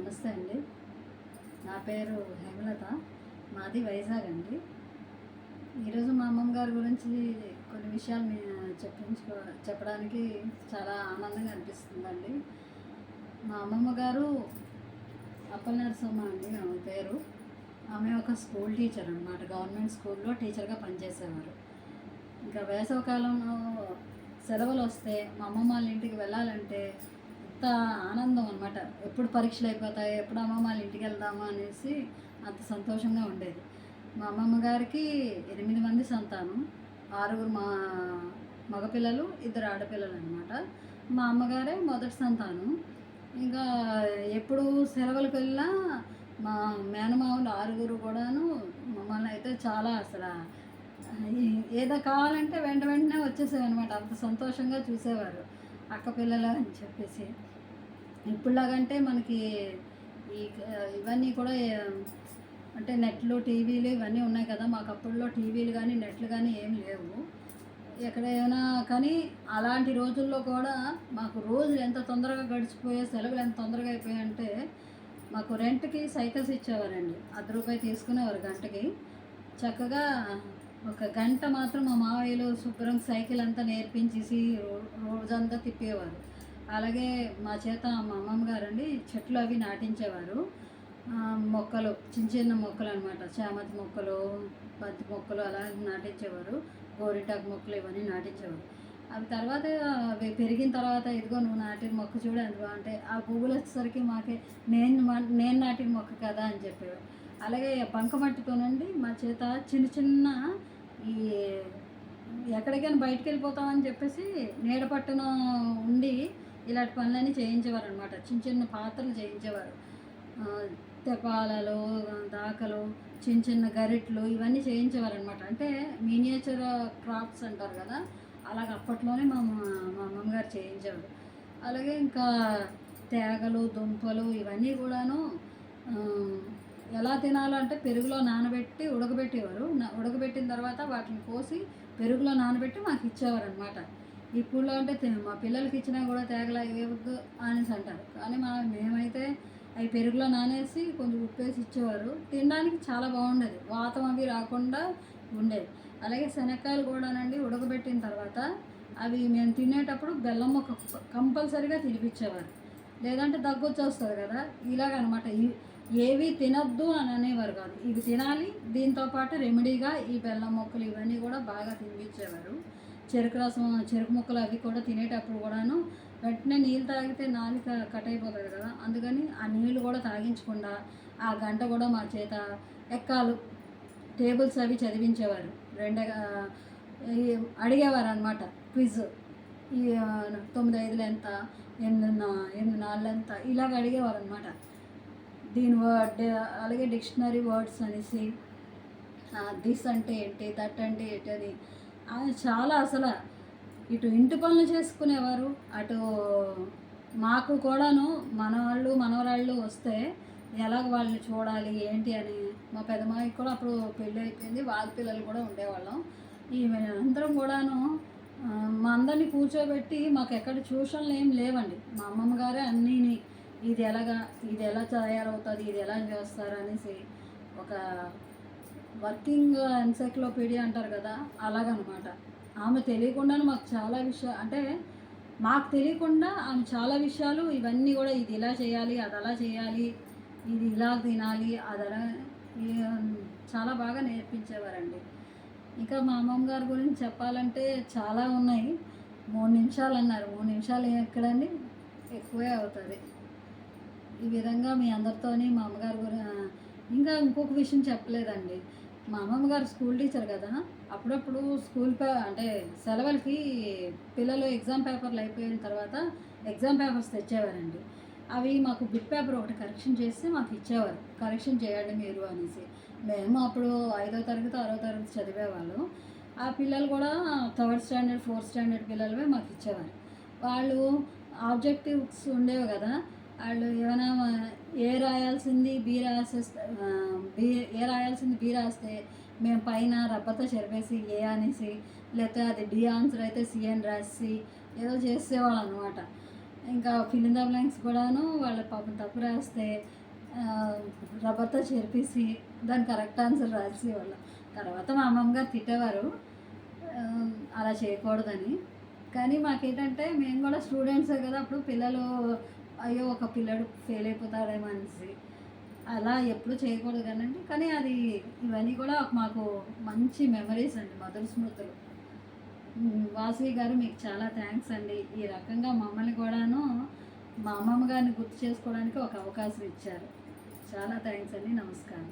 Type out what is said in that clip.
నమస్తే అండి. నా పేరు హేమలత. మాది వైజాగ్ అండి. ఈరోజు మా అమ్మమ్మ గారి గురించి కొన్ని విషయాలు మీ చెప్పించుకో చెప్పడానికి చాలా ఆనందంగా అనిపిస్తుందండి. మా అమ్మమ్మ గారు అప్పల నరసమ్మ అండి ఆమె పేరు. ఆమె ఒక స్కూల్ టీచర్ అనమాట గవర్నమెంట్ స్కూల్లో టీచర్గా పనిచేసేవారు. ఇంకా వేసవకాలంలో సెలవులు వస్తే మా అమ్మమ్మ వాళ్ళ ఇంటికి వెళ్ళాలంటే అంత ఆనందం అనమాట ఎప్పుడు పరీక్షలు అయిపోతాయి ఎప్పుడు అమ్మమ్మ వాళ్ళ ఇంటికి వెళ్దామా అనేసి అంత సంతోషంగా ఉండేది. మా అమ్మమ్మ గారికి ఎనిమిది మంది సంతానం ఆరుగురు మా మగపిల్లలు ఇద్దరు ఆడపిల్లలు అనమాట మా అమ్మగారే మొదటి సంతానం. ఇంకా ఎప్పుడు సెలవులకు వెళ్ళినా మా మేనమావులు ఆరుగురు కూడాను మమ్మల్ని అయితే చాలా అసలు ఏదో కావాలంటే వెంట వెంటనే వచ్చేసేవన్నమాట. అంత సంతోషంగా చూసేవారు. అక్క పిల్లలు అని చెప్పేసి. ఇప్పుడులాగంటే మనకి ఈ ఇవన్నీ కూడా అంటే నెట్లు టీవీలు ఇవన్నీ ఉన్నాయి కదా మాకు అప్పుడులో టీవీలు కానీ నెట్లు కానీ ఏం లేవు. ఎక్కడైనా కానీ అలాంటి రోజుల్లో కూడా మాకు రోజులు ఎంత తొందరగా గడిచిపోయే సెలవులు ఎంత తొందరగా అయిపోయాయంటే మాకు రెంట్కి సైకిల్స్ ఇచ్చేవారండి. అర్ధ రూపాయి తీసుకునేవారు గంటకి. చక్కగా ఒక గంట మాత్రం మా మావయ్యలు శుభ్రం సైకిల్ అంతా నేర్పించేసి రోజంతా తిప్పేవారు. అలాగే మా చేత మా అమ్మమ్మ గారండి చెట్లు అవి నాటించేవారు. మొక్కలు చిన్న చిన్న మొక్కలు అనమాట చామంతి మొక్కలు బంతి మొక్కలు అలా నాటించేవారు. గోరింటాకు మొక్కలు ఇవన్నీ నాటించేవారు. అవి తర్వాత అవి పెరిగిన తర్వాత ఇదిగో నువ్వు నాటిన మొక్క చూడు ఎంత బాగుంటాయి. ఆ పువ్వులు వచ్చేసరికి మాకే నేను మా- నేను నాటిన మొక్క కదా అని చెప్పేవారు. అలాగే బంకమట్టితోనండి మా చేత చిన్న చిన్న ఈ ఎక్కడికైనా బయటికి వెళ్ళిపోతామని చెప్పేసి నీడ పట్టున ఉండి ఇలాంటి పనులన్నీ చేయించేవారు అనమాట చిన్న చిన్న పాత్రలు చేయించేవారు. తెపాలలు దాకలు చిన్న చిన్న గరిట్లు ఇవన్నీ చేయించేవారు అనమాట అంటే మినియేచర్ క్రాఫ్ట్స్ అంటారు కదా అలాగ అప్పట్లోనే మా మా- అమ్మమ్మగారు చేయించేవారు. అలాగే ఇంకా తేగలు దుంపలు ఇవన్నీ కూడాను ఎలా తినాలంటే పెరుగులో నానబెట్టి ఉడకబెట్టేవారు. ఉడకబెట్టిన తర్వాత వాటిని కోసి పెరుగులో నానబెట్టి మాకు ఇచ్చేవారు అనమాట ఇప్పుడు అంటే తి- మా పిల్లలకి ఇచ్చినా కూడా తేగలా ఇవ్వద్దు అనేసి అంటారు. కానీ మా మేమైతే అవి పెరుగులో నానేసి కొంచెం ఉప్పేసి ఇచ్చేవారు. తినడానికి చాలా బాగుండేది. వాతం అవి రాకుండా ఉండేది అలాగే శనక్కాయలు కూడానండి ఉడకబెట్టిన తర్వాత అవి మేము తినేటప్పుడు బెల్లం ఒక కంపల్సరీగా తినిపించేవారు. లేదంటే దగ్గు వచ్చేస్తుంది కదా. ఇలాగనమాట. ఇవి ఏవి తినద్దు అని అనేవారు కాదు. ఇవి తినాలి. దీంతో పాటు రెమెడీగా ఈ బెల్లం మొక్కలు ఇవన్నీ కూడా బాగా తినిపించేవారు. చెరుకు రసం చెరుకు ముక్కలు అవి కూడా తినేటప్పుడు కూడాను వెంటనే నీళ్ళు తాగితే నాలుక కట్ అయిపోతుంది కదా. అందుకని ఆ నీళ్ళు కూడా తాగించకుండా ఆ గంట కూడా మా చేత ఎక్కాలు. టేబుల్స్ అవి చదివించేవారు. రెండు అడిగేవారు అనమాట క్విజ్. ఈ తొమ్మిది ఐదులు ఎంత ఎనిమిది నా- ఎనిమిది నాలుగు ఎంత ఇలాగ అడిగేవారు అనమాట దీని వర్డ్ అలాగే డిక్షనరీ వర్డ్స్ అనేసి దిస్ అంటే ఏంటి దట్ అంటే ఏంటి అని చాలా అసలు ఇటు ఇంటి పనులు చేసుకునేవారు అటు మాకు కూడాను మనవాళ్ళు మనవరాళ్ళు వస్తే ఎలాగ వాళ్ళని చూడాలి ఏంటి అని మా పెద్దమ్మాయికి కూడా అప్పుడు పెళ్ళి అయిపోయింది వాళ్ళ పిల్లలు కూడా ఉండేవాళ్ళం. ఈ అందరం కూడాను మా అందరినీ కూర్చోబెట్టి మాకు ఎక్కడ ట్యూషన్లు ఏం లేవండి. మా అమ్మమ్మ గారే అన్నీని ఇది ఎలాగా ఇది ఎలా తయారవుతుంది ఇది ఎలా చేస్తారు అనేసి ఒక వర్కింగ్ ఎన్సైక్లోపీడియా అంటారు కదా అలాగనమాట. ఆమె తెలియకుండానే మాకు చాలా విషయాలు అంటే మాకు తెలియకుండా ఆమె చాలా విషయాలు ఇవన్నీ కూడా ఇది ఇలా చేయాలి అది అలా చేయాలి ఇది ఇలా తినాలి అది అలా చాలా బాగా నేర్పించేవారండి. ఇంకా మా అమ్మమ్మ గారి గురించి చెప్పాలంటే చాలా ఉన్నాయి. మూడు నిమిషాలు అన్నారు. మూడు నిమిషాలు ఎక్కడండి? ఎక్కువే అవుతుంది. ఈ విధంగా మీ అందరితోని మా అమ్మగారి గురించి ఇంకా ఇంకొక విషయం చెప్పలేదండి. మా అమ్మమ్మ గారు స్కూల్ టీచర్ కదా అప్పుడప్పుడు స్కూల్ పే అంటే సెలవులకి పిల్లలు ఎగ్జామ్ పేపర్లు అయిపోయిన తర్వాత ఎగ్జామ్ పేపర్స్ తెచ్చేవారండి. అవి మాకు బిట్ పేపర్ ఒకటి కరెక్షన్ చేస్తే మాకు ఇచ్చేవారు. కరెక్షన్ చేయండి మీరు అనేసి. మేము అప్పుడు ఐదో తరగతి ఆరో తరగతి చదివేవాళ్ళం. ఆ పిల్లలు కూడా థర్డ్ స్టాండర్డ్ ఫోర్త్ స్టాండర్డ్ పిల్లలవే మాకు ఇచ్చేవారు. వాళ్ళు ఆబ్జెక్టివ్స్ ఉండేవి కదా వాళ్ళు ఏమైనా ఏ రాయాల్సింది బి రాసేస్తే బి ఏ రాయాల్సింది బి రాస్తే మేము పైన రబ్బతో చెరిపేసి ఏ అనేసి లేకపోతే అది డి ఆన్సర్ అయితే సి అని రాసి ఏదో చేసేవాళ్ళు అనమాట ఇంకా ఫిలిం ద బ్లాంక్స్ కూడాను వాళ్ళ పాపం తప్పు రాస్తే రబ్బర్తో చేర్పేసి దాని కరెక్ట్ ఆన్సర్ రాసేవాళ్ళు. వాళ్ళ తర్వాత మా అమ్మమ్మ గారు తిట్టేవారు అలా చేయకూడదని. కానీ మాకేంటంటే మేము కూడా స్టూడెంట్సే కదా అప్పుడు పిల్లలు అయ్యో ఒక పిల్లడు ఫెయిల్ అయిపోతాడేమో అనేసి. అలా ఎప్పుడు చేయకూడదు కానీ కానీ అది ఇవన్నీ కూడా మాకు మంచి మెమరీస్ అండి మధుర స్మృతులు. వాసవి గారు మీకు చాలా థ్యాంక్స్ అండి. ఈ రకంగా మమ్మల్ని కూడాను మా అమ్మమ్మ గారిని గుర్తు చేసుకోవడానికి ఒక అవకాశం ఇచ్చారు. చాలా థ్యాంక్స్ అండి. నమస్కారం.